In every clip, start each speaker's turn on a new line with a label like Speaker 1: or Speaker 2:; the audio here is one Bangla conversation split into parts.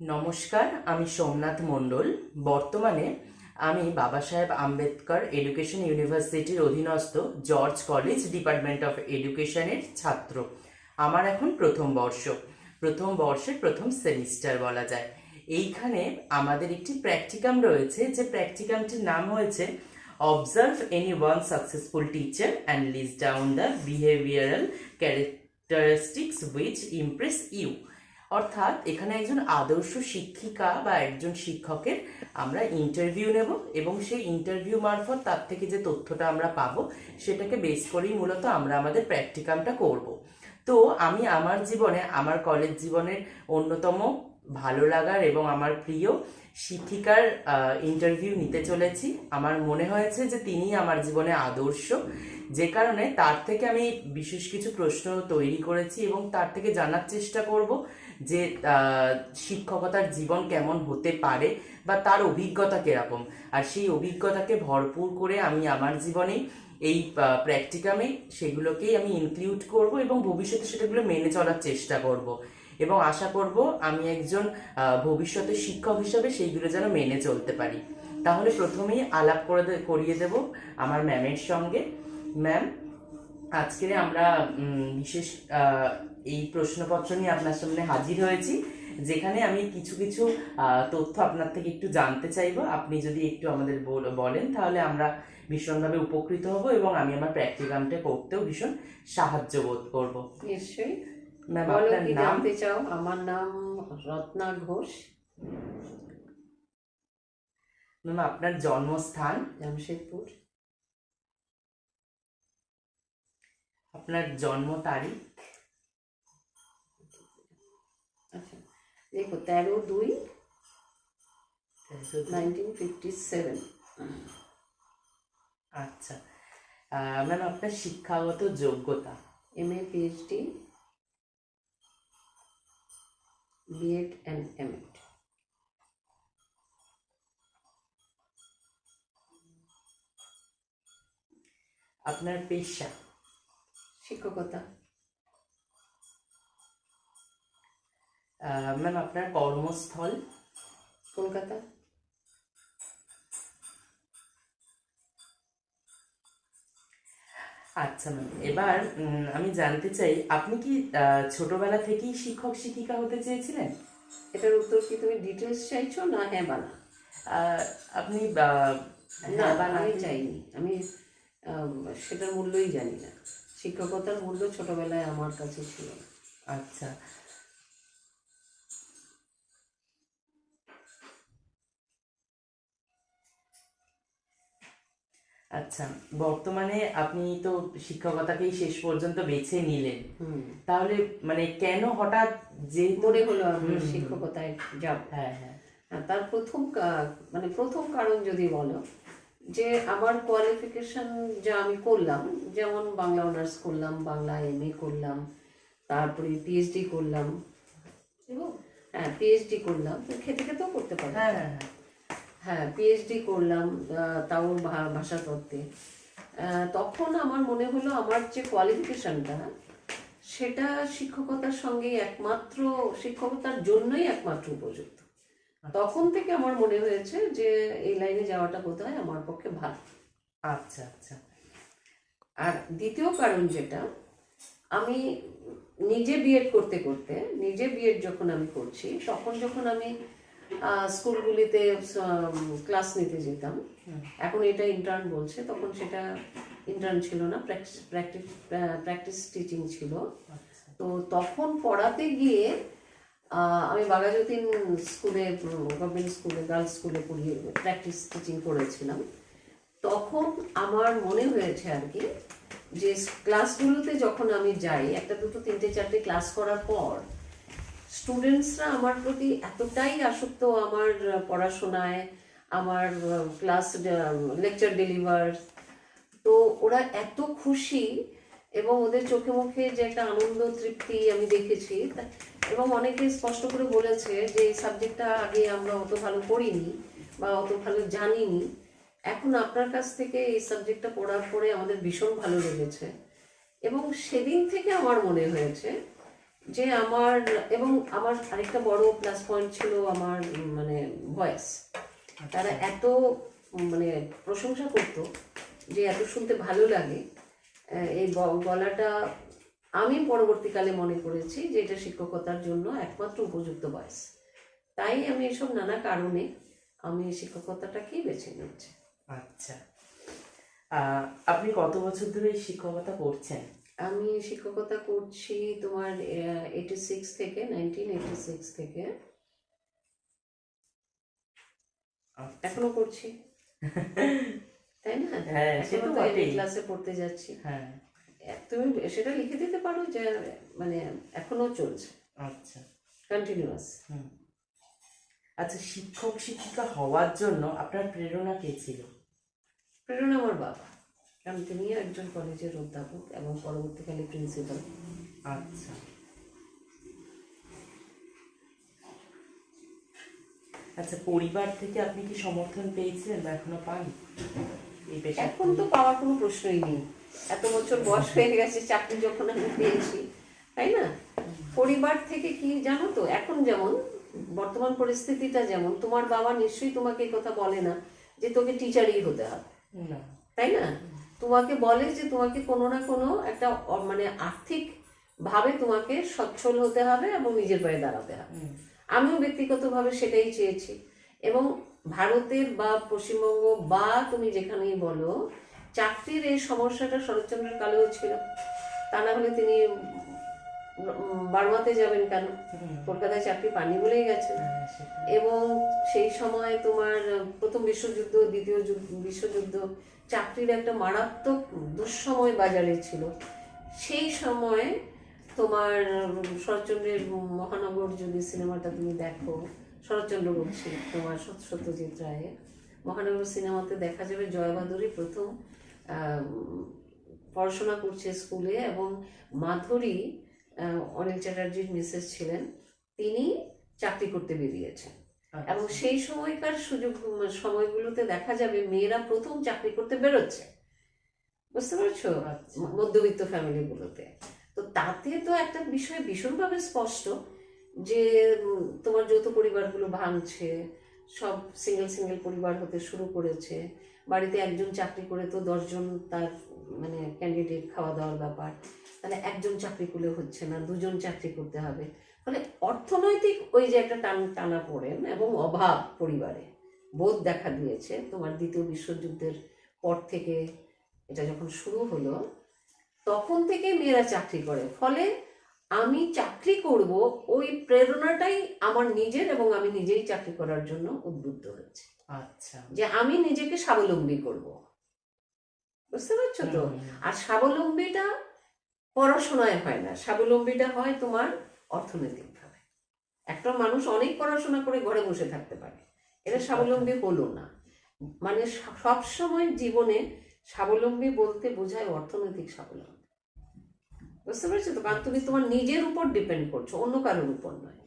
Speaker 1: নমস্কার, আমি সোমনাথ মণ্ডল। বর্তমানে আমি বাবা সাহেব আম্বেদকর এডুকেশন ইউনিভার্সিটির অধীনস্থ জর্জ কলেজ ডিপার্টমেন্ট অফ এডুকেশনের ছাত্র। আমার এখন প্রথম বর্ষ। প্রথম বর্ষের প্রথম সেমিস্টার বলা যায়। এইখানে আমাদের একটি প্র্যাকটিকাম রয়েছে। যে প্র্যাকটিকামটির নাম হয়েছে observe any one successful teacher and list down the behavioural characteristics which impress you অর্থাৎ এখানে একজন আদর্শ শিক্ষিকা বা একজন শিক্ষকের আমরা ইন্টারভিউ নেব এবং সেই ইন্টারভিউ মারফত তার থেকে যে তথ্যটা আমরা পাবো সেটাকে বেস করেই মূলত আমরা আমাদের প্র্যাকটিকামটা করব। তো আমি আমার জীবনে, আমার কলেজ জীবনের অন্যতম ভালো লাগার এবং আমার প্রিয় শিক্ষিকার ইন্টারভিউ নিতে চলেছি। আমার মনে হয়েছে যে তিনি আমার জীবনে আদর্শ। যে কারণে তার থেকে আমি বিশেষ কিছু প্রশ্ন তৈরি করেছি এবং তার থেকে জানার চেষ্টা করব। যে শিক্ষকতার জীবন কেমন হতে পারে বা তার অভিজ্ঞতা কীরকম। আর সেই অভিজ্ঞতাকে ভরপুর করে আমি আমার জীবনে এই প্র্যাকটিকামে সেগুলোকেই আমি ইনক্লুড করব এবং ভবিষ্যতে সেটাগুলো মেনে চলার চেষ্টা করব। এবং আশা করব আমি একজন ভবিষ্যতে শিক্ষক হিসাবে সেইগুলো যেন মেনে চলতে পারি। তাহলে প্রথমেই আলাপ করে করিয়ে দেব আমার ম্যামের সঙ্গে। ম্যাম আজকে আমরা বিশেষ এই প্রশ্নপত্র নিয়ে আপনার সামনে হাজির হয়েছি যেখানে আমি কিছু কিছু তথ্য আপনার থেকে একটু জানতে চাইব। আপনি যদি একটু আমাদের বলেন তাহলে আমরা ভীষণভাবে উপকৃত হব এবং আমি আমার প্র্যাকটিকামটা করতেও ভীষণ সাহায্য বোধ করব।
Speaker 2: নিশ্চয়ই।
Speaker 1: ম্যাম আপনার নাম?
Speaker 2: চাও? আমার নাম রত্না ঘোষ।
Speaker 1: ম্যাম আপনার জন্মস্থান?
Speaker 2: জামশেদপুর।
Speaker 1: আপনার জন্ম তারিখ।
Speaker 2: আচ্ছা দেখো তেরো দুই নাইনটিন ফিফটি সেভেন।
Speaker 1: আচ্ছা ম্যাম আপনার শিক্ষাগত যোগ্যতা?
Speaker 2: M A PhD B Ed and M Ed
Speaker 1: আপনার পেশা?
Speaker 2: শিক্ষকতা।
Speaker 1: ম্যাম আপনার কর্মস্থল?
Speaker 2: কলকাতা।
Speaker 1: আচ্ছা ম্যাম এবার আমি জানতে চাই আপনি কি ছোটবেলা থেকেই শিক্ষক শিক্ষিকা হতে চেয়েছিলেন?
Speaker 2: এটার উত্তর কি তুমি ডিটেলস চাইছো না হ্যাঁ বানা
Speaker 1: আপনি
Speaker 2: না
Speaker 1: হ্যাঁ বা না
Speaker 2: আমি চাইনি। আম, সেটার মূল্যই জানি না। শিক্ষকতার মূল্য ছোটবেলায় আমার কাছে ছিল।
Speaker 1: আচ্ছা। আচ্ছা বর্তমানে আপনি তো শিক্ষকতাকেই শেষ পর্যন্ত বেছে নিলেন। তাহলে মানে কেন হঠাৎ যে
Speaker 2: মনে হলো। শিক্ষকতায় যাব।
Speaker 1: হ্যাঁ হ্যাঁ।
Speaker 2: তার প্রথম মানে প্রথম কারণ যদি বলো যে আমার কোয়ালিফিকেশন যা আমি করলাম যেমন বাংলা অনার্স করলাম বাংলা এম এ করলাম তারপরে পিএইচডি করলাম। হ্যাঁ পিএইচডি করলাম তো খেতে খেতেও করতে পারি
Speaker 1: হ্যাঁ হ্যাঁ হ্যাঁ।
Speaker 2: হ্যাঁ পিএইচডি করলাম তাও ভাষাতত্ত্বে। তখন আমার মনে হলো আমার যে কোয়ালিফিকেশনটা সেটা শিক্ষকতার সঙ্গে একমাত্র শিক্ষকতার জন্যই একমাত্র উপযুক্ত। তখন থেকে আমার মনে হয়েছে যে এই লাইনে যাওয়াটা বোধহয় আমার পক্ষে ভালো।
Speaker 1: আচ্ছা আচ্ছা।
Speaker 2: আর দ্বিতীয় কারণ যেটা আমি নিজে বিএড করতে করতে নিজে বিএড যখন আমি করছি তখন যখন আমি স্কুলগুলিতে ক্লাস নিতে যেতাম এখন এটা ইন্টার্ন বলছে তখন সেটা ইন্টার্ন ছিল না প্র্যাকটিস প্র্যাকটিস প্র্যাকটিস টিচিং ছিল।
Speaker 1: আচ্ছা।
Speaker 2: তো তখন পড়াতে গিয়ে আমি বাঘাযতীন স্কুলে গভর্নমেন্ট স্কুলে, গার্লস স্কুলে পড়িয়ে প্র্যাকটিস টিচিং করেছিলাম। তখন আমার মনে হয়েছে আর কি যে ক্লাসগুলোতে যখন আমি যাই, একটা দুটো, তিনটে, চারটে ক্লাস করার পর স্টুডেন্টসরা আমার প্রতি এতটাই আসক্ত আমার পড়াশোনায়, আমার ক্লাস লেকচার ডেলিভার তো ওরা এত খুশি এবং ওদের চোখে মুখে যে একটা আনন্দ তৃপ্তি আমি দেখেছি। এবং অনেকে স্পষ্ট করে বলেছে যে এই সাবজেক্টটা আগে আমরা অত ভালো পড়িনি বা অত ভালো জানিনি। এখন আপনার কাছ থেকে এই সাবজেক্টটা পড়ার পরে আমাদের ভীষণ ভালো লেগেছে। এবং সেদিন থেকে আমার মনে হয়েছে যে আমার এবং আমার আরেকটা বড় প্লাস পয়েন্ট ছিল আমার মানে ভয়েস তারা এত মানে প্রশংসা করতো যে এত শুনতে ভালো লাগে। এই গলাটা আমি পরবর্তীকালে মনে করেছি যে এটা শিক্ষকতার জন্য একমাত্র উপযুক্ত বয়স। তাই আমি এসব নানা কারণে আমি শিক্ষকতাটাকেই বেছে নিচ্ছি
Speaker 1: আচ্ছা। আপনি কত বছর ধরে শিক্ষকতা করছেন?
Speaker 2: আমি শিক্ষকতা করছি তোমার এইটি সিক্স থেকে নাইনটিন এইটি সিক্স থেকে।
Speaker 1: আচ্ছা।
Speaker 2: এখনও করছি। তাই না?
Speaker 1: হ্যাঁ সে তো বটেই।
Speaker 2: ক্লাসে পড়তে যাচ্ছি।
Speaker 1: হ্যাঁ।
Speaker 2: তুমি সেটা লিখে দিতে পারো যে মানে এখনও চলছে।
Speaker 1: আচ্ছা।
Speaker 2: কন্টিনিউয়াস
Speaker 1: হুম। আচ্ছা শিক্ষক শিক্ষিকা হওয়ার জন্য আপনার প্রেরণা কে ছিল?
Speaker 2: প্রেরণা আমার বাবা। কারণ তিনি একজন কলেজের অধ্যাপক এবং পরবর্তীকালে প্রিন্সিপাল
Speaker 1: আচ্ছা। আচ্ছা পরিবার থেকে আপনি কি সমর্থন পেয়েছিলেন বা এখনও পান
Speaker 2: এখন তো পাওয়ার কোনো প্রশ্নই নেই। এত বছর বয়স হয়ে গেছে চাকরি যখন আমি পেয়েছি তাই না? পরিবার থেকে কি জানো তো এখন যেমন বর্তমান পরিস্থিতিটা যেমন তোমার বাবা নিশ্চয়ই তোমাকে এই কথা বলে না যে তোকে টিচারই হতে হবে। তাই না? তোমাকে বলে যে তোমাকে কোনো না কোনো একটা মানে আর্থিক ভাবে তোমাকে সচ্ছল হতে হবে এবং নিজের পায়ে দাঁড়াতে হবে। আমিও ব্যক্তিগতভাবে সেটাই চেয়েছি। এবং ভারতের বা পশ্চিমবঙ্গ বা তুমি যেখানেই বলো চাকরির এই সমস্যাটা শরৎচন্দ্রের কালেও ছিল। তা না হলে তিনি বার্মাতে যাবেন কেন? কলকাতায় চাকরি পানি বলেই গেছেন
Speaker 1: হ্যাঁ,
Speaker 2: এবং সেই সময় তোমার প্রথম বিশ্বযুদ্ধ দ্বিতীয় যুদ্ধ- বিশ্বযুদ্ধ চাকরির একটা মারাত্মক দুঃসময় বাজারে ছিল। সেই সময় তোমার শরৎচন্দ্রের মহানগর যদি সিনেমাটা তুমি দেখো শরৎচন্দ্র বলছি তোমার সত্যজিৎ রায়ের। মহানগর সিনেমাতে দেখা যাবে জয় বাদুরী প্রথম পড়াশোনা করছে স্কুলে এবং মাধুরী অনিল চ্যাটার্জির মিসেস ছিলেন। তিনি চাকরি করতে বেরিয়েছেন। এবং
Speaker 1: আচ্ছা,
Speaker 2: সেই সময়কার সুযোগ সময়গুলোতে দেখা যাবে মেয়েরা প্রথম চাকরি করতে বেরোচ্ছে। বুঝতে পারছ?
Speaker 1: আচ্ছা।
Speaker 2: মধ্যবিত্ত ফ্যামিলিগুলোতে তো তাতে তো একটা বিষয় ভীষণভাবে স্পষ্ট যে তোমার যৌথ পরিবারগুলো ভাঙছে, সব সিঙ্গেল সিঙ্গেল পরিবার হতে শুরু করেছে। বাড়িতে একজন চাকরি করে তো দশজন তার মানে ক্যান্ডিডেট খাওয়া দাওয়ার ব্যাপার। তাহলে একজন চাকরি করলে হচ্ছে না, দুজন চাকরি করতে হবে। ফলে অর্থনৈতিক ওই যে একটা টান, টানা পড়েন এবং অভাব পরিবারে। বোধ দেখা দিয়েছে তোমার দ্বিতীয় বিশ্বযুদ্ধের পর থেকে, এটা যখন শুরু হলো, তখন থেকে মেয়েরা চাকরি করে। ফলে আমি চাকরি করব ওই প্রেরণাটাই আমার নিজের এবং আমি নিজেই চাকরি করার জন্য উদ্বুদ্ধ হয়েছে।
Speaker 1: আচ্ছা।
Speaker 2: যে আমি নিজেকে স্বাবলম্বী করব। বুঝতে পারছ তো? আর স্বাবলম্বীটা পড়াশোনায় হয় না। স্বাবলম্বীটা হয় তোমার অর্থনৈতিকভাবে একটা মানুষ অনেক পড়াশোনা করে ঘরে বসে থাকতে পারে। এটা স্বাবলম্বী হলো না। মানে সবসময় জীবনে স্বাবলম্বী বলতে বোঝায় অর্থনৈতিক স্বাবলম্বী। বুঝতে পারছ তো? কারণ তুমি তোমার নিজের উপর ডিপেন্ড করছ অন্য কারোর উপর নয়।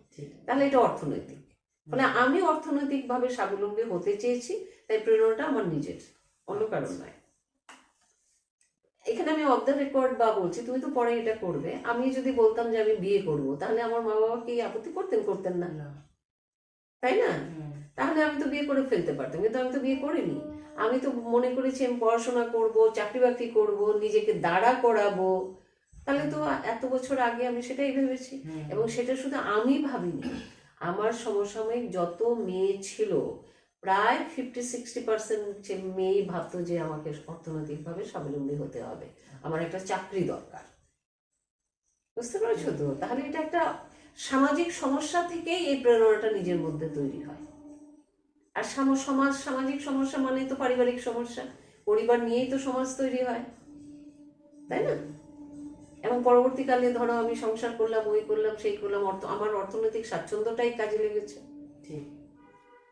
Speaker 2: তাহলে এটা অর্থনৈতিক। মানে আমি অর্থনৈতিকভাবে স্বাবলম্বী হতে চেয়েছি তাই প্রেরণাটা আমার নিজের অন্য কারণ নয়। এখানে আমি অফ দ্য রেকর্ড বা বলছি তুমি তো পরে এটা করবে। আমি যদি বলতাম যে আমি বিয়ে করব তাহলে আমার মা বাবা কি আপত্তি করতেন করতেন না?
Speaker 1: না।
Speaker 2: তাই না? তাহলে আমি তো বিয়ে করে ফেলতে পারতাম কিন্তু আমি তো বিয়ে করিনি। আমি তো মনে করেছি আমি পড়াশোনা করব চাকরি বাকরি করব নিজেকে দাঁড়া করাবো। তাহলে তো এত বছর আগে আমি সেটাই ভেবেছি। এবং সেটা শুধু আমি ভাবিনি। আমার সমসাময়িক যত মেয়ে ছিল প্রায় ফিফটি সিক্সটি পার্সেন্ট মেয়েই ভাবতো যে আমাকে অর্থনৈতিকভাবে স্বাবলম্বী হতে হবে। আমার একটা চাকরি দরকার। বুঝতে পারছ তো? তাহলে এটা একটা সামাজিক সমস্যা থেকেই এই প্রেরণাটা নিজের মধ্যে তৈরি হয়। আর সাম- সমাজ সামাজিক সমস্যা মানে তো পারিবারিক সমস্যা। পরিবার নিয়েই তো সমাজ তৈরি হয়। তাই না? এবং পরবর্তীকালে ধরো আমি সংসার করলাম ওই করলাম সেই করলাম অর্থ আমার অর্থনৈতিক স্বাচ্ছন্দ্যটাই কাজে লেগেছে।
Speaker 1: ঠিক।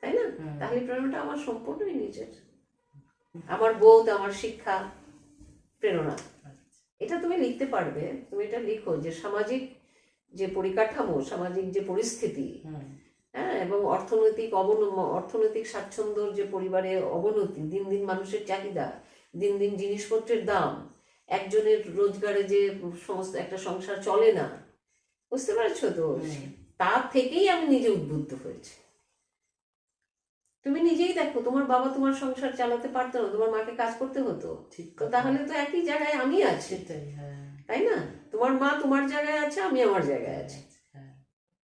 Speaker 2: তাই না? তাহলে প্রেরণাটা আমার সম্পূর্ণই নিজের। আমার বোধ আমার শিক্ষা প্রেরণা। এটা তুমি লিখতে পারবে। তুমি এটা লিখো যে সামাজিক যে পরিকাঠামো সামাজিক যে পরিস্থিতি হ্যাঁ এবং অর্থনৈতিক অবন অর্থনৈতিক স্বাচ্ছন্দ্যর যে পরিবারে অবনতি দিন দিন মানুষের চাহিদা দিন দিন জিনিসপত্রের দাম একজনের রোজগারে যে সমস্ত একটা সংসার চলে না বুঝতে পারছ তো?
Speaker 1: হুম।
Speaker 2: তার থেকেই আমি নিজে উদ্বুদ্ধ হয়েছি। তুমি নিজেই দেখো তোমার বাবা তোমার সংসার চালাতে পারতো না তোমার মাকে কাজ করতে হতো।
Speaker 1: ঠিক
Speaker 2: তো তাহলে তো একই জায়গায় আমি আছি।
Speaker 1: হ্যাঁ।
Speaker 2: তাই না? তোমার মা তোমার জায়গায় আছে আমি আমার জায়গায় আছি।
Speaker 1: হ্যাঁ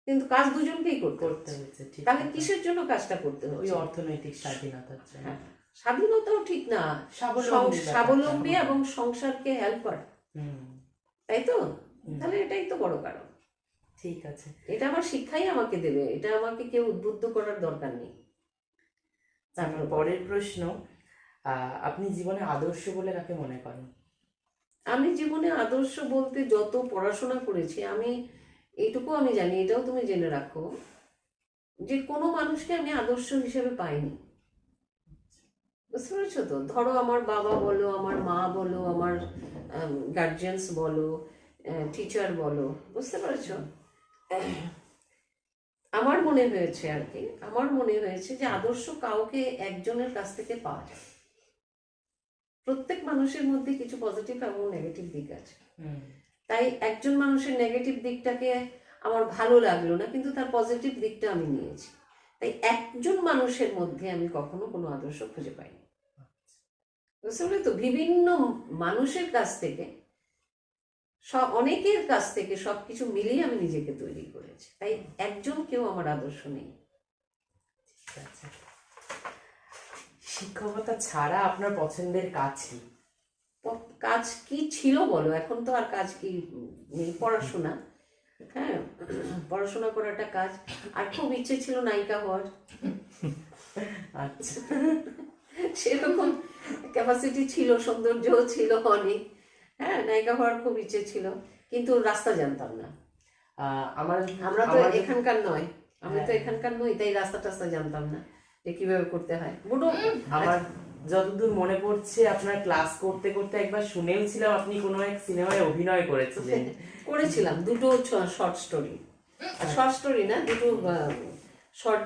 Speaker 2: কিন্তু কাজ দুজনকেই করতে
Speaker 1: করতে
Speaker 2: হচ্ছে। তাহলে কিসের জন্য কাজটা করতে
Speaker 1: ওই অর্থনৈতিক স্বাধীনতার জন্য।
Speaker 2: হ্যাঁ, স্বাধীনতাও ঠিক না।
Speaker 1: স্বাবলম্বী
Speaker 2: এবং সংসারকে হেল্প করা। তাই তো? তাহলে এটাই তো বড় কারণ।
Speaker 1: ঠিক আছে।
Speaker 2: এটা আমার শিক্ষাই আমাকে দেবে। এটা আমাকে কেউ উদ্বুদ্ধ করার দরকার নেই।
Speaker 1: তারপর পরের প্রশ্ন আপনি জীবনে আদর্শ বলে কাকে মনে করেন?
Speaker 2: আমি জীবনে আদর্শ বলতে যত পড়াশোনা করেছি আমি এইটুকু আমি জানি এটাও তুমি জেনে রাখো যে কোনো মানুষকে আমি আদর্শ হিসেবে পাইনি। বুঝতে পেরেছ তো? ধরো আমার বাবা বলো আমার মা বলো আমার গার্জিয়ানস বলো টিচার বলো বুঝতে পেরেছ? আমার মনে হয়েছে আর কি আমার মনে হয়েছে যে আদর্শ কাউকে একজনের কাছ থেকে পাওয়া যায়। প্রত্যেক মানুষের মধ্যে কিছু পজিটিভ এবং নেগেটিভ দিক আছে। তাই একজন মানুষের নেগেটিভ দিকটাকে আমার ভালো লাগল না কিন্তু তার পজিটিভ দিকটা আমি নিয়েছি। তাই একজন মানুষের মধ্যে আমি কখনো কোনো আদর্শ খুঁজে পাইনি। বুঝতে তো বিভিন্ন মানুষের কাছ থেকে সব অনেকের কাছ থেকে সব কিছু মিলিয়ে আমি নিজেকে তৈরি করেছি। তাই একজন কেউ আমার আদর্শ নেই।
Speaker 1: শিক্ষকতা ছাড়া আপনার পছন্দের কাজ কি?
Speaker 2: কাজ কি ছিল বলো? এখন তো আর কাজ কি নেই পড়াশোনা। হ্যাঁ পড়াশোনা করাটা কাজ। আর খুব ইচ্ছে ছিল নায়িকা হওয়ার।
Speaker 1: আচ্ছা।
Speaker 2: সেরকম ক্যাপাসিটি ছিল সৌন্দর্যও ছিল অনেক। হ্যাঁ নায়িকা হওয়ার খুব ইচ্ছে ছিল কিন্তু রাস্তা জানতাম না।
Speaker 1: আমার
Speaker 2: আমরা তো এখানকার নয়। আমি তো
Speaker 1: হ্যাঁ।
Speaker 2: এখানকার নই তাই রাস্তা টাস্তা জানতাম না যে কীভাবে করতে হয়। বুড়ো
Speaker 1: আমার যতদূর মনে পড়ছে আপনার ক্লাস করতে করতে একবার শুনেও ছিলাম আপনি কোনো এক সিনেমায় অভিনয় করেছিলেন।
Speaker 2: করেছিলাম দুটো শর্ট স্টোরি শর্ট স্টোরি না দুটো শর্ট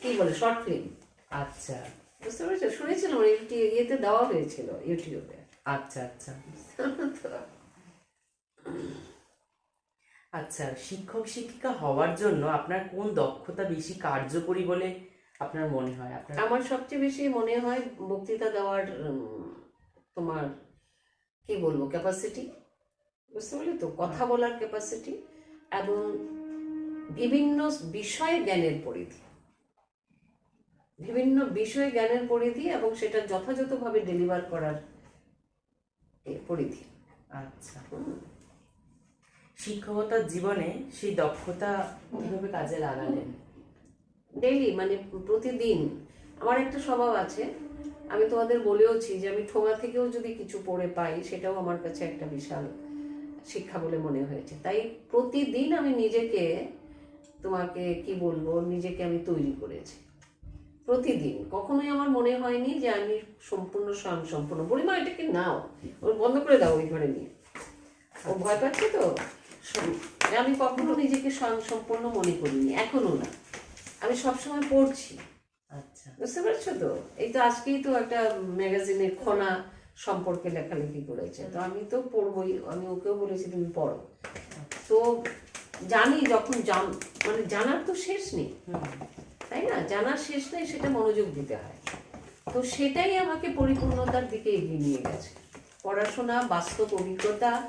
Speaker 2: কি বলে শর্ট ফিল্ম
Speaker 1: আচ্ছা।
Speaker 2: বুঝতে পেরেছ? শুনেছিলাম একটি ইয়েতে দেওয়া হয়েছিল ইউটিউবে।
Speaker 1: আচ্ছা আচ্ছা। আচ্ছা শিক্ষক শিক্ষিকা হওয়ার জন্য আপনার কোন দক্ষতা বেশি কার্যকরী বলে আপনার মনে হয়? আপনার
Speaker 2: আমার সবচেয়ে বেশি মনে হয় বক্তৃতা দেওয়ার তোমার কি বলব ক্যাপাসিটি বুঝতে পারলে তো? কথা বলার ক্যাপাসিটি এবং বিভিন্ন বিষয়ে জ্ঞানের পরিধি। বিভিন্ন বিষয়ে জ্ঞানের পরিধি এবং সেটা যথাযথভাবে ডেলিভার করার পরিধি।
Speaker 1: আচ্ছা শিক্ষকতার জীবনে সেই দক্ষতা কীভাবে কাজে লাগালেন?
Speaker 2: ডেইলি মানে প্রতিদিন। আমার একটা স্বভাব আছে আমি তোমাদের বলেওছি যে আমি ঠোঙা থেকেও যদি কিছু পড়ে পাই সেটাও আমার কাছে একটা বিশাল শিক্ষা বলে মনে হয়েছে। তাই প্রতিদিন আমি নিজেকে তোমাকে কি বলব নিজেকে আমি তৈরি করেছি। প্রতিদিন। কখনোই আমার মনে হয়নি যে আমি সম্পূর্ণ স্বয়ং সম্পূর্ণ। বলি বুড়িমা এটাকে নাও? ওর বন্ধ করে দাও ওই ঘরে নিয়ে। ও ভয় পাচ্ছে তো? আমি কখনো নিজেকে স্বয়ং সম্পূর্ণ মনে করিনি এখনও না। আমি সবসময় পড়ছি।
Speaker 1: আচ্ছা।
Speaker 2: বুঝতে পারছ তো? এই তো আজকেই তো একটা ম্যাগাজিনে খনা সম্পর্কে লেখালেখি করেছে। তো আমি তো পড়বই আমি ওকেও বলেছি তুমি পড়ো। তো জানি যখন জান মানে জানার তো শেষ নেই। তাই না? জানার শেষ নেই সেটা মনোযোগ দিতে হয়। তো সেটাই আমাকে পরিপূর্ণতার দিকে এগিয়ে নিয়ে গেছে। পড়াশোনা বাস্তব অভিজ্ঞতা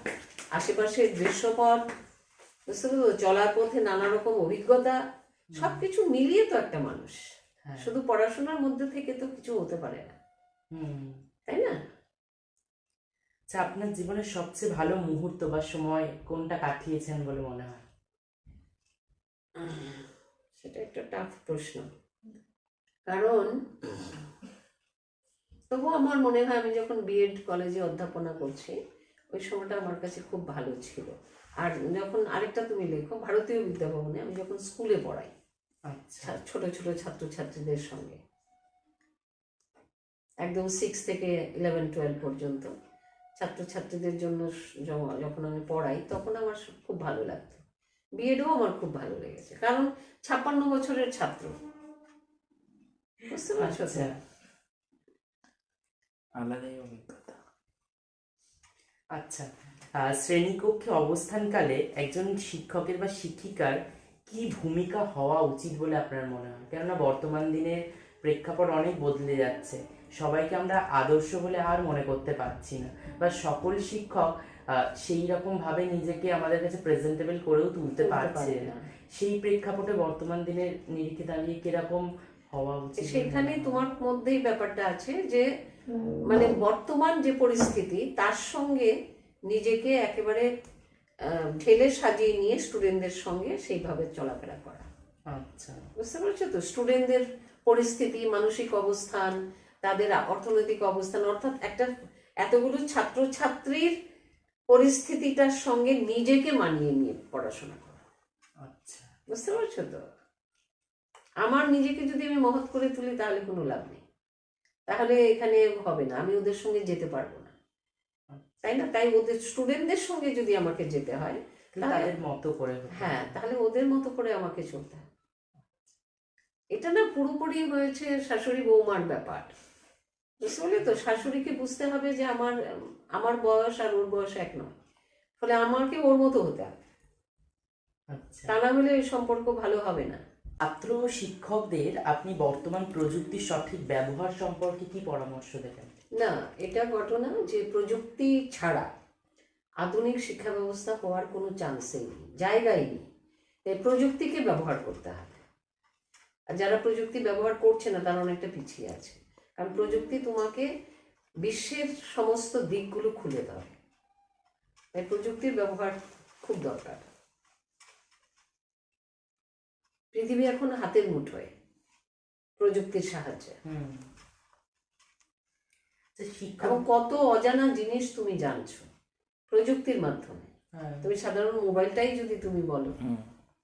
Speaker 2: আশেপাশের দৃশ্যপট বুঝতে? চলার পথে নানা রকম অভিজ্ঞতা সবকিছু মিলিয়ে তো একটা মানুষ।
Speaker 1: হ্যাঁ।
Speaker 2: শুধু পড়াশোনার মধ্যে থেকে তো কিছু হতে পারে না।
Speaker 1: হুম।
Speaker 2: তাই না?
Speaker 1: আচ্ছা আপনার জীবনের সবচেয়ে ভালো মুহূর্ত বা সময় কোনটা কাটিয়েছেন বলে মনে হয়?
Speaker 2: সেটা একটা টাফ প্রশ্ন। কারণ তবু আমার মনে হয় আমি যখন বিএড কলেজে অধ্যাপনা করছি ওই সময়টা আমার কাছে খুব ভালো ছিল। আর যখন আরেকটা তুমি লেখো ভারতীয় বিদ্যাভবনে আমি যখন স্কুলে পড়াই
Speaker 1: আচ্ছা।
Speaker 2: ছোট ছোট ছাত্রছাত্রীদের সঙ্গে একদম সিক্স থেকে ইলেভেন টুয়েলভ পর্যন্ত ছাত্রছাত্রীদের জন্য যখন আমি পড়াই তখন আমার খুব ভালো লাগতো। বিএডও আমার খুব ভালো লেগেছে, কারণ ছাপ্পান্ন বছরের ছাত্র। বুঝতে পারছ?
Speaker 1: আচ্ছা।
Speaker 3: আলাদাই অভিজ্ঞতা।
Speaker 1: আচ্ছা শ্রেণীকক্ষে অবস্থানকালে একজন শিক্ষকের বা শিক্ষিকার কি ভূমিকা হওয়া উচিত বলে আপনার মনে হয়? কেননা বর্তমান দিনের প্রেক্ষাপট অনেক বদলে যাচ্ছে। সবাইকে আমরা আদর্শ বলে আর মনে করতে পারছি না। বা সকল শিক্ষক সেই রকম ভাবে নিজেকে আমাদের কাছে প্রেজেন্টেবল করেও তুলতে পারছে।
Speaker 2: পারে
Speaker 1: না।
Speaker 2: না।
Speaker 1: সেই প্রেক্ষাপটে বর্তমান দিনের নিরিখে দাঁড়িয়ে কীরকম হওয়া উচিত
Speaker 2: সেখানে তোমার মধ্যেই ব্যাপারটা আছে যে মানে বর্তমান যে পরিস্থিতি তার সঙ্গে নিজেকে একেবারে আহ, ঢেলে সাজিয়ে নিয়ে স্টুডেন্টদের সঙ্গে সেইভাবে চলাফেরা করা।
Speaker 1: আচ্ছা।
Speaker 2: বুঝতে পারছ তো? স্টুডেন্টদের পরিস্থিতি মানসিক অবস্থান তাদের অর্থনৈতিক অবস্থান অর্থাৎ একটা এতগুলো ছাত্রছাত্রীর পরিস্থিতিটার সঙ্গে নিজেকে মানিয়ে নিয়ে পড়াশোনা করা।
Speaker 1: আচ্ছা।
Speaker 2: বুঝতে পারছ তো? আমার নিজেকে যদি আমি মহৎ করে তুলি তাহলে কোনো লাভ নেই। তাহলে এখানে হবে না। আমি ওদের সঙ্গে যেতে পারব না। তাই না? তাই ওদের স্টুডেন্টদের সঙ্গে যদি আমাকে যেতে হয়
Speaker 1: তাদের মতো করে
Speaker 2: হ্যাঁ তাহলে ওদের মতো করে আমাকে চলতে হবে। এটা না পুরোপুরি হয়েছে শাশুড়ি বৌমার ব্যাপার। বুঝতে তো শাশুড়িকে বুঝতে হবে যে আমার আমার বয়স আর ওর বয়স এক নয়। ফলে আমাকে ওর মতো হতে হবে।
Speaker 1: আচ্ছা।
Speaker 2: তা না হলে সম্পর্ক ভালো হবে না।
Speaker 1: ছাত্র শিক্ষকদের আপনি বর্তমান প্রযুক্তির সঠিক ব্যবহার সম্পর্কে কি পরামর্শ দেবেন?
Speaker 2: না এটা ঘটনা যে প্রযুক্তি ছাড়া আধুনিক শিক্ষা ব্যবস্থা হওয়ার কোনো চান্সই নেই জায়গাই নেই। তাই প্রযুক্তিকে ব্যবহার করতে হবে। আর যারা প্রযুক্তি ব্যবহার করছে না তারা অনেকটা পিছিয়ে আছে। কারণ প্রযুক্তি তোমাকে বিশ্বের সমস্ত দিকগুলো খুলে দেয় তাই প্রযুক্তির ব্যবহার খুব দরকার। পৃথিবী এখন হাতের মুঠোয় প্রযুক্তির সাহায্যে।
Speaker 1: হুম। আচ্ছা,
Speaker 2: এবং কত অজানা জিনিস তুমি জানছো প্রযুক্তির মাধ্যমে।
Speaker 1: হ্যাঁ,
Speaker 2: তুমি সাধারণ মোবাইলটাই যদি তুমি বলো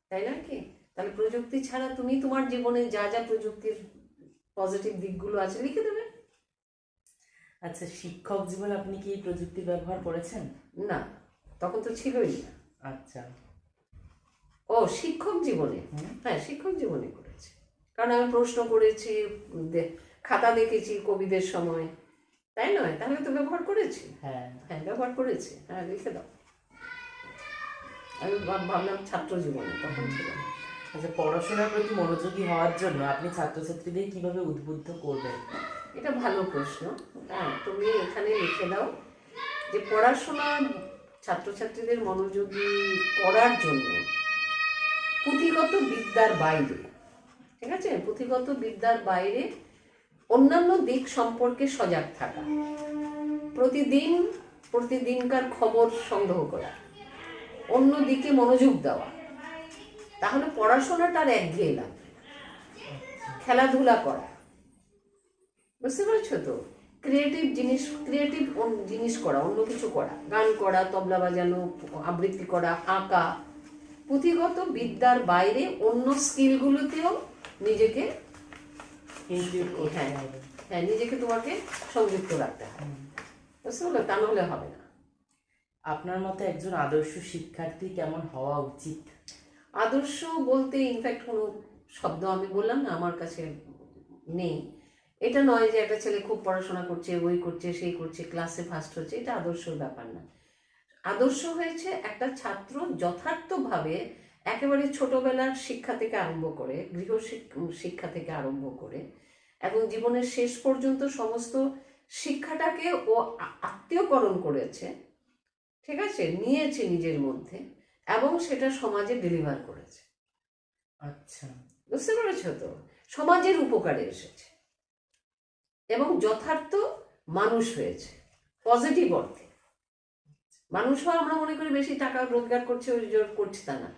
Speaker 2: তাই না কি? তাহলে প্রযুক্তি ছাড়া তুমি তোমার জীবনে যা যা প্রযুক্তির পজিটিভ দিকগুলো আছে লিখে দেবে
Speaker 1: আচ্ছা শিক্ষক জীবনে আপনি কি প্রযুক্তি ব্যবহার করেছেন?
Speaker 2: না তখন তো ছিলই না।
Speaker 1: আচ্ছা।
Speaker 2: ও শিক্ষক জীবনে? হ্যাঁ শিক্ষক জীবনে করেছি। কারণ আমি প্রশ্ন করেছি খাতা দেখেছি কবিদের সময়। তাই নয়? তাহলে তো ব্যবহার করেছি।
Speaker 1: হ্যাঁ।
Speaker 2: হ্যাঁ ব্যবহার করেছি। হ্যাঁ লিখে দাও। আমি ভাবলাম ছাত্র জীবনে তখন ছিল।
Speaker 1: আচ্ছা পড়াশোনার প্রতি মনোযোগী হওয়ার জন্য আপনি ছাত্রছাত্রীদের কীভাবে উদ্বুদ্ধ করবেন?
Speaker 2: এটা ভালো প্রশ্ন। হ্যাঁ তুমি এখানে লিখে দাও যে পড়াশোনা ছাত্রছাত্রীদের মনোযোগী করার জন্য পুঁথিগত বিদ্যার বাইরে, ঠিক আছে? পুঁথিগত বিদ্যার বাইরে অন্যান্য দিক সম্পর্কে সজাগ থাকা, প্রতিদিন, প্রতিদিনকার খবর সংগ্রহ করা অন্য দিকে মনোযোগ দেওয়া তাহলে পড়াশোনাটার একঘেয়ে লাগবে। খেলাধুলা করা। বুঝতে পারছ তো? ক্রিয়েটিভ জিনিস ক্রিয়েটিভ জিনিস করা অন্য কিছু করা। গান করা তবলা বাজানো আবৃত্তি করা আঁকা। পুঁথিগত বিদ্যার বাইরে অন্য স্কিলগুলোতেও নিজেকে হ্যাঁ। হ্যাঁ নিজেকে তোমাকে সংযুক্ত রাখতে হবে। বুঝতে পারলে? তা নাহলে হবে না।
Speaker 1: আপনার মতে একজন আদর্শ শিক্ষার্থী কেমন হওয়া উচিত?
Speaker 2: আদর্শ বলতে ইনফ্যাক্ট কোনো শব্দ আমি বললাম না, আমার কাছে নেই। এটা নয় যে একটা ছেলে খুব পড়াশোনা করছে ওই করছে, সেই করছে ক্লাসে ফার্স্ট হচ্ছে, এটা আদর্শর ব্যাপার না। আদর্শ হয়েছে একটা ছাত্র যথার্থভাবে একেবারে ছোটবেলার শিক্ষা থেকে আরম্ভ করে গৃহ শিক্ষা থেকে আরম্ভ করে, এবং জীবনের শেষ পর্যন্ত সমস্ত শিক্ষাটাকে ও আত্মীয়করণ করেছে, ঠিক আছে? নিয়েছে নিজের মধ্যে। এবং সেটা সমাজে ডেলিভার করেছে।
Speaker 1: আচ্ছা।
Speaker 2: বুঝতে পেরেছ তো? সমাজের উপকারে এসেছে। এবং যথার্থ মানুষ হয়েছে। পজিটিভ অর্থে। মানুষ হওয়া আমরা মনে করি বেশি টাকা রোজগার করছে করছে তা না।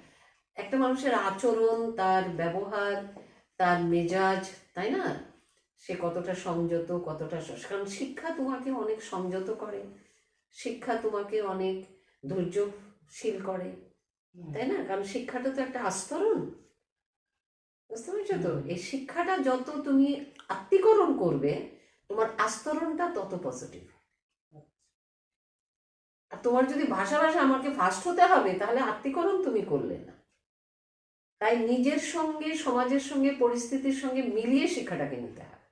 Speaker 2: একটা মানুষের আচরণ তার ব্যবহার তার মেজাজ তাই না? সে কতটা সংযত কতটা কারণ শিক্ষা তোমাকে অনেক সংযত করে। শিক্ষা তোমাকে অনেক ধৈর্যশীল করে। তাই না? কারণ শিক্ষাটা তো একটা আস্তরণ। বুঝতে পেরেছ তো? এই শিক্ষাটা যত তুমি আত্মীকরণ করবে তোমার আস্তরণটা তত পজিটিভ আর তোমার যদি ভাষা ভাষা আমাকে ফার্স্ট হতে হবে তাহলে আত্মীকরণ তুমি করলে না। তাই নিজের সঙ্গে সমাজের সঙ্গে পরিস্থিতির সঙ্গে মিলিয়ে শিক্ষাটাকে নিতে হবে।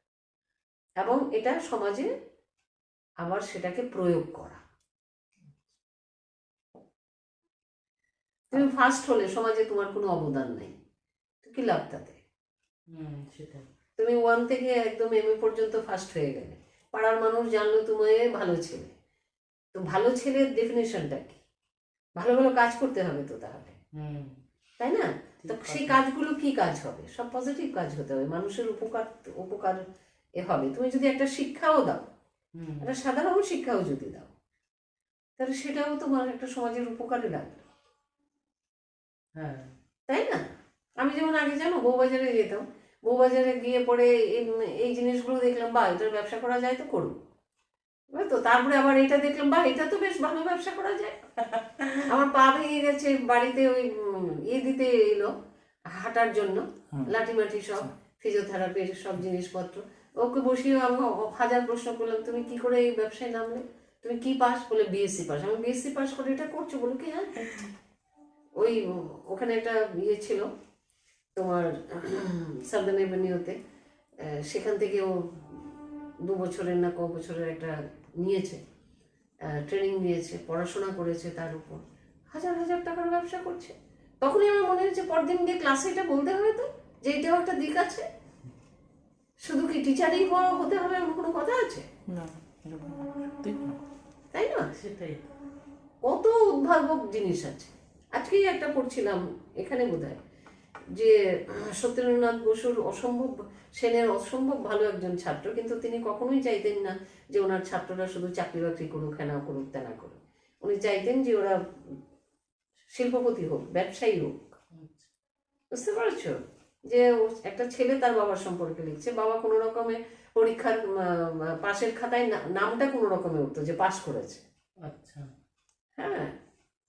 Speaker 2: এবং এটা সমাজে আবার সেটাকে প্রয়োগ করা। তুমি ফার্স্ট হলে সমাজে তোমার কোনো অবদান নেই। তো কি লাভ তাতে? তুমি ওয়ান থেকে একদম এম এ পর্যন্ত ফার্স্ট হয়ে গেলে। পাড়ার মানুষ জানলো তোমায় ভালো ছেলে। তো ভালো ছেলের ডেফিনেশনটা কি? ভালো ভালো কাজ করতে হবে তো তাহলে।
Speaker 1: হুম।
Speaker 2: তাই না? তো সেই কাজগুলো কি কাজ হবে? সব পজিটিভ কাজ হতে হবে। মানুষের উপকার উপকার এ হবে। তুমি যদি একটা শিক্ষাও দাও একটা সাধারণ শিক্ষাও যদি দাও তাহলে সেটাও তোমার একটা সমাজের উপকারে লাগবে।
Speaker 1: হ্যাঁ।
Speaker 2: তাই না? আমি যেমন আগে জানো বউবাজারে যেতাম। বউবাজারে গিয়ে পরে এই- জিনিসগুলো দেখলাম বা এটার ব্যবসা করা যায় তো বুঝলে তো তারপরে আবার এটা দেখলাম বা এটা তো বেশ ভালো ব্যবসা করা যায়। আমার পা ভেঙে গেছে বাড়িতে ওই ইয়ে দিতে এলো হাঁটার জন্য লাঠি মাটি সব ফিজিওথেরাপির সব জিনিসপত্র। ওকে বসিয়ে আমি হাজার প্রশ্ন করলাম তুমি কি করে এই ব্যবসায় নামলে? তুমি কি পাস? বলে বিএসসি পাস। আমি বিএসসি পাস করে এটা করছ। বলে কি হ্যাঁ? ওই ওখানে একটা ইয়ে ছিল তোমার সাউদার্ন এভিনিউতে সেখান থেকে ও দু বছরের না ক বছরের একটা নিয়েছে। ট্রেনিং নিয়েছে পড়াশোনা করেছে তার উপর। হাজার হাজার টাকার ব্যবসা করছে। তখনই আমার মনে হচ্ছে পরদিন গিয়ে ক্লাসে এটা বলতে হবে তো যে এটাও একটা দিক আছে। শুধু কি টিচারই হওয়া হতে হবে এমন কোনো কথা আছে?
Speaker 3: না।
Speaker 2: তাই না?
Speaker 1: সেটাই।
Speaker 2: কত উদ্ভাবক জিনিস আছে। আজকেই একটা পড়ছিলাম এখানে বোধহয় যে সত্যেন্দ্রনাথ বসুর অসম্ভব সেনের অসম্ভব ভালো একজন ছাত্র কিন্তু তিনি কখনোই চাইতেন না যে ওনার ছাত্ররা শুধু চাকরি বাকরি করুক হেনা করুক তেনা করুক। উনি চাইতেন যে ওরা শিল্পপতি হোক ব্যবসায়ী হোক। বুঝতে পারছ? যে একটা ছেলে তার বাবার সম্পর্কে লিখছে বাবা কোনো রকমে পরীক্ষার পাশের খাতায় নামটা কোনো রকমে উঠতো যে পাশ করেছে।
Speaker 1: আচ্ছা।
Speaker 2: হ্যাঁ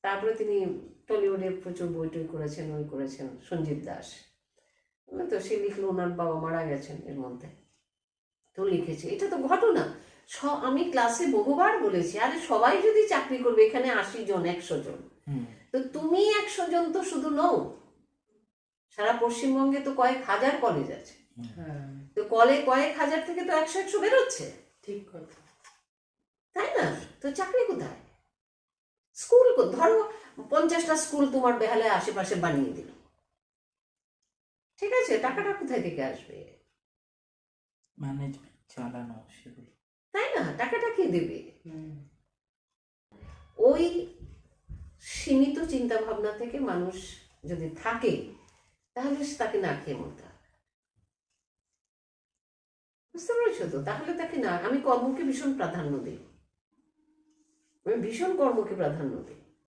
Speaker 2: তারপরে তিনি টলিউডে প্রচুর বই টই করেছেন ওই করেছেন সঞ্জীব দাস। তো সে লিখলো ওনার বাবা মারা গেছেন এর মধ্যে। তো লিখেছে। এটা তো ঘটনা। স- আমি ক্লাসে বহুবার বলেছি আরে সবাই যদি চাকরি করবে এখানে আশি জন একশো জন। তো তুমি একশো জন তো শুধু নও। সারা পশ্চিমবঙ্গে তো কয়েক হাজার কলেজ আছে।
Speaker 1: হ্যাঁ।
Speaker 2: তো কলে কয়েক হাজার থেকে তো একশো একশো বেরোচ্ছে।
Speaker 1: ঠিক কথা।
Speaker 2: তাই না? তো চাকরি কোথায়? স্কুল কো- ধরো পঞ্চাশটা স্কুল তোমার বেহালে আশেপাশে বানিয়ে দিল। ঠিক আছে টাকাটা কোথায় থেকে আসবে?
Speaker 3: ম্যানেজমেন্ট চালানো সেগুলো।
Speaker 2: তাই না? টাকাটা কে দেবে? ওই সীমিত চিন্তা ভাবনা থেকে মানুষ যদি থাকে তাহলে তাকে না খেয়ে মরতে হবে বুঝতে পেরেছ তো? তাহলে তাকে না আমি কর্মকে ভীষণ প্রাধান্য দিই। আমি ভীষণ কর্মকে প্রাধান্য দিই।